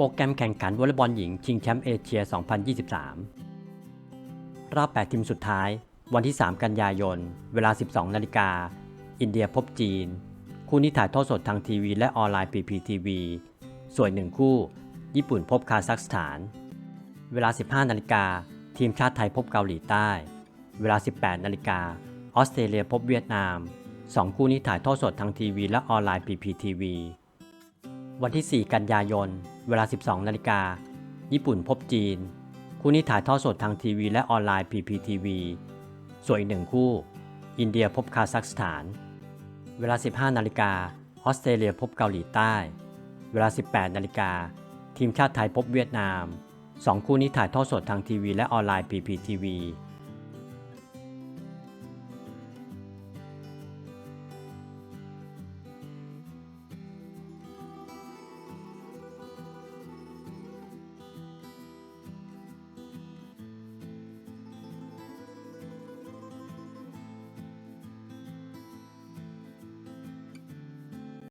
โปรแกรมแข่งขันวอลเลย์บอลหญิงชิงแชมป์เอเชีย 2023 รอบ 8 ทีมสุดท้าย วันที่ 3 กันยายน เวลา 12 นาฬิกา อินเดียพบจีน คู่นี้ถ่ายทอดสดทางทีวีและออนไลน์ PPTV ส่วนหนึ่งคู่ ญี่ปุ่นพบคาซัคสถาน เวลา 15 นาฬิกา ทีมชาติไทยพบเกาหลีใต้ เวลา 18 นาฬิกา ออสเตรเลียพบเวียดนาม 2 คู่นี้ถ่ายทอดสดทางทีวีและออนไลน์ PPTV วันที่ 4 กันยายน เวลา 12 นาฬิกา ญี่ปุ่นพบจีน คู่นี้ถ่ายทอดสดทางทีวีและออนไลน์ PPTV ส่วนอีกหนึ่งคู่ อินเดียพบคาซัคสถาน เวลา 15 นาฬิกา ออสเตรเลียพบเกาหลีใต้ เวลา 18 นาฬิกา ทีมชาติไทยพบเวียดนาม 2 คู่นี้ถ่ายทอดสดทางทีวีและออนไลน์ PPTV